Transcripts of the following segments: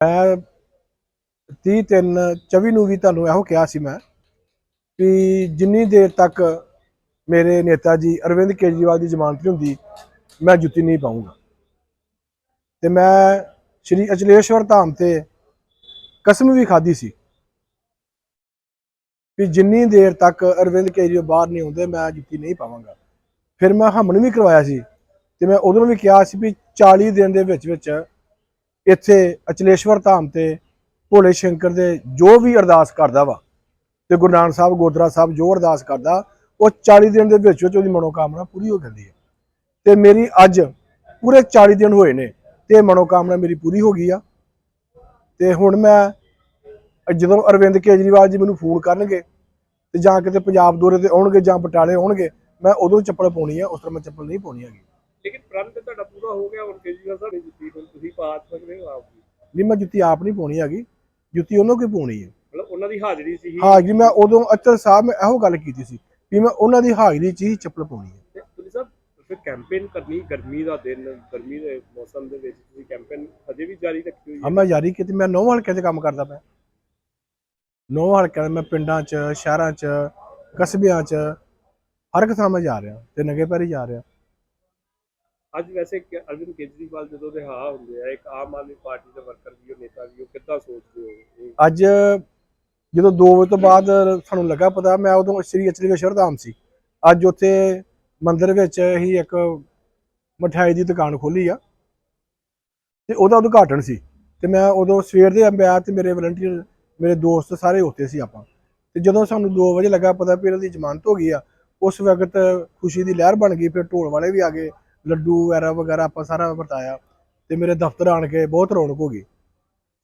ਮੈਂ 30 ਤਿੰਨ 24 ਨੂੰ ਵੀ ਤੁਹਾਨੂੰ ਇਹੋ ਕਿਹਾ ਸੀ ਮੈਂ ਕਿ ਜਿੰਨੀ ਦੇਰ ਤੱਕ ਮੇਰੇ ਨੇਤਾ ਜੀ ਅਰਵਿੰਦ ਕੇਜਰੀਵਾਲ ਦੀ ਜ਼ਮਾਨਤ ਨਹੀਂ ਹੁੰਦੀ, ਮੈਂ ਜੁੱਤੀ ਨਹੀਂ ਪਾਉਂਗਾ ਤੇ ਮੈਂ ਸ਼੍ਰੀ ਅਚਲੇਸ਼ਵਰ ਧਾਮ ਤੇ ਕਸਮ ਵੀ ਖਾਧੀ ਸੀ ਕਿ ਜਿੰਨੀ ਦੇਰ ਤੱਕ ਅਰਵਿੰਦ ਕੇਜਰੀਵਾਲ ਬਾਹਰ ਨਹੀਂ ਹੁੰਦੇ ਮੈਂ ਜੁੱਤੀ ਨਹੀਂ ਪਾਵਾਂਗਾ। ਫਿਰ ਮੈਂ ਹਮਨ ਵੀ ਕਰਵਾਇਆ ਸੀ ਤੇ ਮੈਂ ਉਦੋਂ ਵੀ ਕਿਹਾ ਸੀ ਵੀ 40 ਦਿਨ ਦੇ ਵਿੱਚ ਵਿੱਚ ਇੱਥੇ ਅਚਲੇਸ਼ਵਰ ਧਾਮ ਤੇ ਭੋਲੇ ਸ਼ੰਕਰ ਦੇ ਜੋ ਵੀ ਅਰਦਾਸ ਕਰਦਾ ਵਾ ਤੇ ਗੁਰੂ ਨਾਨਕ ਸਾਹਿਬ ਗੁਰਦੁਆਰਾ ਸਾਹਿਬ ਜੋ ਅਰਦਾਸ ਕਰਦਾ, ਉਹ 40 ਦਿਨ ਦੇ ਵਿੱਚ ਵਿੱਚ ਉਹਦੀ ਮਨੋਕਾਮਨਾ ਪੂਰੀ ਹੋ ਜਾਂਦੀ ਹੈ। ਤੇ ਮੇਰੀ ਅੱਜ ਪੂਰੇ 40 ਦਿਨ ਹੋਏ ਨੇ ਤੇ ਇਹ ਮਨੋਕਾਮਨਾ ਮੇਰੀ ਪੂਰੀ ਹੋ ਗਈ ਆ। ਤੇ ਹੁਣ ਮੈਂ ਜਦੋਂ ਅਰਵਿੰਦ ਕੇਜਰੀਵਾਲ ਜੀ ਮੈਨੂੰ ਫੋਨ ਕਰਨਗੇ ਤੇ ਜਾਂ ਕਿਤੇ ਪੰਜਾਬ ਦੌਰੇ ਤੇ ਆਉਣਗੇ ਜਾਂ ਬਟਾਲੇ ਆਉਣਗੇ, ਮੈਂ ਉਦੋਂ ਚੱਪਲ ਪਾਉਣੀ ਆ, ਉਸ ਤਰ੍ਹਾਂ ਮੈਂ ਚੱਪਲ ਨਹੀਂ ਪਾਉਣੀ ਹੈਗੀ। ਪ੍ਰਣ ਤੇ ਤੁਹਾਡਾ ਪੂਰਾ ਹੋ ਗਿਆ ਹੁਣ ਕੇਜਰੀਵਾਲ ਦੀ ਜੁੱਤੀ ਹੁਣ ਤੁਸੀਂ ਪਾ ਸਕਦੇ ਹੋ ਆਪ ਵੀ। ਨਹੀਂ ਮੈਂ ਜੁੱਤੀ ਆਪ ਨਹੀਂ ਪਾਉਣੀ ਹੈਗੀ। ਜੁੱਤੀ ਉਹਨੂੰ ਕੋਈ ਪਾਉਣੀ ਹੈ? ਮਤਲਬ ਉਹਨਾਂ ਦੀ ਹਾਜ਼ਰੀ ਸੀ ਹੀ। ਹਾਂ ਜੀ ਮੈਂ ਉਦੋਂ ਅਚਲ ਸਾਹਿਬ ਮੈਂ ਇਹੋ ਗੱਲ ਕੀਤੀ ਸੀ ਵੀ ਮੈਂ ਉਹਨਾਂ ਦੀ ਹਾਜ਼ਰੀ 'ਚ ਹੀ ਚੱਪਲ ਪਾਉਣੀ ਹੈ। ਤੇ ਪੁਲਿਸ ਸਾਹਿਬ ਫਿਰ ਕੈਂਪੇਨ ਕਰਨੀ ਗਰਮੀ ਦਾ ਦਿਨ ਗਰਮੀ ਦੇ ਮੌਸਮ ਦੇ ਵਿੱਚ ਤੁਸੀਂ ਕੈਂਪੇਨ ਅਜੇ ਵੀ ਜਾਰੀ ਰੱਖੀ ਹੋਈ ਆ ਹੈ ਮੈਂ ਜਾਰੀ ਕੀਤੀ ਮੈਂ ਨੌ ਹਲਕਿਆਂ 'ਚ ਕੰਮ ਕਰਦਾ ਪਿਆ। ਨੌ ਹਲਕਿਆਂ ਮੈਂ ਪਿੰਡਾਂ 'ਚ ਸ਼ਹਿਰਾਂ 'ਚ ਕਸਬਿਆਂ 'ਚ ਹਰ ਇੱਕ ਥਾਂ ਮੈਂ ਜਾ ਰਿਹਾ ਤੇ ਨੰਗੇ ਪੈਰੀ ਜਾ ਰਿਹਾ। ਅੱਜ ਵੈਸੇ ਅਰਵਿੰਦ ਕੇਜਰੀਵਾਲ ਜਦੋਂ ਦੇ ਹਾਂ ਹੁੰਦੇ ਆ, ਇੱਕ ਆਮ ਆਦਮੀ ਪਾਰਟੀ ਦੇ ਵਰਕਰ ਵੀ, ਉਹ ਨੇਤਾ ਵੀ, ਉਹ ਕਿੱਦਾਂ ਸੋਚਦੇ ਹੋ? ਅੱਜ ਜਦੋਂ 2 ਵਜੇ ਤੋਂ ਬਾਅਦ ਸਾਨੂੰ ਲੱਗਾ ਪਤਾ, ਮੈਂ ਉਦੋਂ ਸ੍ਰੀ ਅਚਲੀਸ਼ਵਰ ਧਾਮ ਸੀ। ਅੱਜ ਉੱਥੇ ਮੰਦਿਰ ਵਿੱਚ ਹੀ ਇੱਕ ਮਠਿਆਈ ਦੀ ਦੁਕਾਨ ਖੋਲੀ ਆ ਤੇ ਉਹਦਾ ਉਦਘਾਟਨ ਸੀ। ਤੇ ਮੈਂ ਉਦੋਂ ਸਵੇਰ ਦੇ ਅੰਬਿਆ ਤੇ ਮੇਰੇ ਵਲੰਟੀਅਰ ਮੇਰੇ ਦੋਸਤ ਸਾਰੇ ਉੱਥੇ ਸੀ ਆਪਾਂ। ਤੇ ਜਦੋਂ ਸਾਨੂੰ 2 ਵਜੇ ਲੱਗਾ ਪਤਾ ਵੀ ਇਹਨਾਂ ਦੀ ਜ਼ਮਾਨਤ ਹੋ ਗਈ ਆ। ਉਸ ਵਕਤ ਖੁਸ਼ੀ ਦੀ ਲਹਿਰ ਬਣ ਗਈ, ਫਿਰ ਢੋਲ ਵਾਲੇ ਵੀ ਆ ਗਏ। ਲੱਡੂ ਵਗੈਰਾ ਵਗੈਰਾ ਆਪਾਂ ਸਾਰਾ ਵਰਤਾਇਆ ਤੇ ਮੇਰੇ ਦਫ਼ਤਰ ਆਣ ਕੇ ਬਹੁਤ ਰੌਣਕ ਹੋ ਗਈ।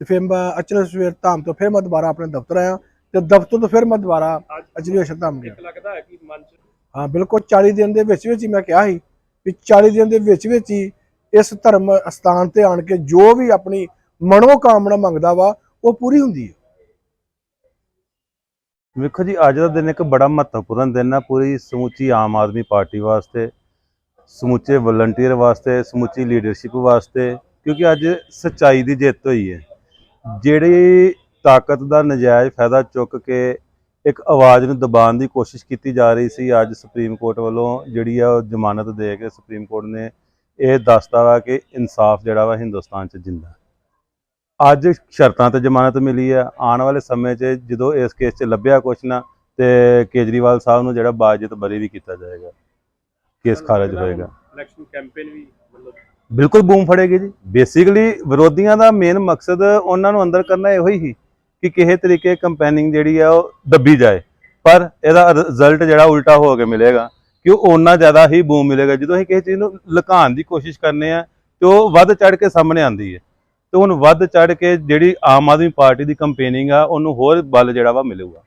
ਤੇ ਫਿਰ ਮੈਂ ਅਚਲ ਸਵੇਰ ਧਾਮ ਤੋਂ ਫਿਰ ਮੈਂ ਦੁਬਾਰਾ ਆਪਣੇ ਦਫ਼ਤਰ ਆਇਆ ਤੇ ਦਫ਼ਤਰ ਤੋਂ ਫਿਰ ਮੈਂ ਦੁਬਾਰਾ ਅਸ਼ਰ ਧਾਮ ਗਿਆ। ਇੱਕ ਲੱਗਦਾ ਹੈ ਕਿ ਮਨ ਚ ਹਾਂ ਬਿਲਕੁਲ 40 ਦਿਨ ਦੇ ਵਿੱਚ ਵਿੱਚ ਹੀ ਮੈਂ ਕਿਹਾ ਸੀ ਵੀ 40 ਦਿਨ ਦੇ ਵਿੱਚ ਵਿੱਚ ਹੀ ਇਸ ਧਰਮ ਸਥਾਨ ਤੇ ਆਣ ਕੇ ਜੋ ਵੀ ਆਪਣੀ ਮਨੋ ਕਾਮਨਾ ਮੰਗਦਾ ਵਾ ਉਹ ਪੂਰੀ ਹੁੰਦੀ ਹੈ। ਵੇਖੋ ਜੀ ਅੱਜ ਦਾ ਦਿਨ ਇੱਕ ਬੜਾ ਮਹੱਤਵਪੂਰਨ ਦਿਨ ਹੈ। ਪੂਰੀ ਸਮੁੱਚੀ ਆਮ ਆਦਮੀ ਪਾਰਟੀ ਵਾਸਤੇ ਸਮੁੱਚੇ ਵਲੰਟੀਅਰ ਵਾਸਤੇ, ਸਮੁੱਚੀ ਲੀਡਰਸ਼ਿਪ ਵਾਸਤੇ, ਕਿਉਂਕਿ ਅੱਜ ਸੱਚਾਈ ਦੀ ਜਿੱਤ ਹੋਈ ਹੈ। ਜਿਹੜੀ ਤਾਕਤ ਦਾ ਨਜਾਇਜ਼ ਫਾਇਦਾ ਚੁੱਕ ਕੇ ਇੱਕ ਆਵਾਜ਼ ਨੂੰ ਦਬਾਉਣ ਦੀ ਕੋਸ਼ਿਸ਼ ਕੀਤੀ ਜਾ ਰਹੀ ਸੀ, ਅੱਜ ਸੁਪਰੀਮ ਕੋਰਟ ਵੱਲੋਂ ਜਿਹੜੀ ਆ ਉਹ ਜ਼ਮਾਨਤ ਦੇ ਕੇ ਸੁਪਰੀਮ ਕੋਰਟ ਨੇ ਇਹ ਦੱਸਤਾ ਵਾ ਕਿ ਇਨਸਾਫ ਜਿਹੜਾ ਵਾ ਹਿੰਦੁਸਤਾਨ 'ਚ ਜਿੰਦਾ ਅੱਜ ਸ਼ਰਤਾਂ ਤੇ ਜ਼ਮਾਨਤ ਮਿਲੀ ਹੈ ਆਉਣ ਵਾਲੇ ਸਮੇਂ 'ਚ ਜਦੋਂ ਇਸ ਕੇਸ 'ਚ ਲੱਭਿਆ ਕੁਛ ਨਾ, ਤੇ ਕੇਜਰੀਵਾਲ ਸਾਹਿਬ ਨੂੰ ਜਿਹੜਾ ਬਾਜਤ ਬਰੀ ਵੀ ਕੀਤਾ ਜਾਏਗਾ। ਕੇਸ ਖਾਰਜ ਹੋਏਗਾ। ਇਲੈਕਸ਼ਨ ਕੈਂਪੇਨ ਵੀ ਮਤਲਬ ਬਿਲਕੁਲ ਬੂਮ ਫੜੇਗੀ ਜੀ। ਬੇਸਿਕਲੀ ਵਿਰੋਧੀਆਂ ਦਾ ਮੇਨ ਮਕਸਦ ਉਹਨਾਂ ਨੂੰ ਅੰਦਰ ਕਰਨਾ ਇਹੋ ਹੀ ਸੀ ਕਿ ਕਿਸੇ ਤਰੀਕੇ ਕੰਪੇਨਿੰਗ ਜਿਹੜੀ ਆ ਉਹ ਦੱਬੀ ਜਾਏ। ਪਰ ਇਹਦਾ ਰਿਜ਼ਲਟ ਜਿਹੜਾ ਉਲਟਾ ਹੋ ਕੇ ਮਿਲੇਗਾ ਕਿ ਉਹ ਓਨਾ ਜ਼ਿਆਦਾ ਹੀ ਬੂਮ ਮਿਲੇਗਾ। ਜਦੋਂ ਅਸੀਂ ਕਿਸੇ ਚੀਜ਼ ਨੂੰ ਲੁਕਾਉਣ ਦੀ ਕੋਸ਼ਿਸ਼ ਕਰਨੇ ਆ ਤੇ ਉਹ ਵੱਧ ਚੜ ਕੇ ਸਾਹਮਣੇ ਆਉਂਦੀ ਹੈ। ਤੇ ਹੁਣ ਵੱਧ ਚੜ ਕੇ ਜਿਹੜੀ ਆਮ ਆਦਮੀ ਪਾਰਟੀ ਦੀ ਕੰਪੇਨਿੰਗ ਆ ਉਹਨੂੰ ਹੋਰ ਬਲ ਜਿਹੜਾ ਵਾ ਮਿਲੂਗਾ।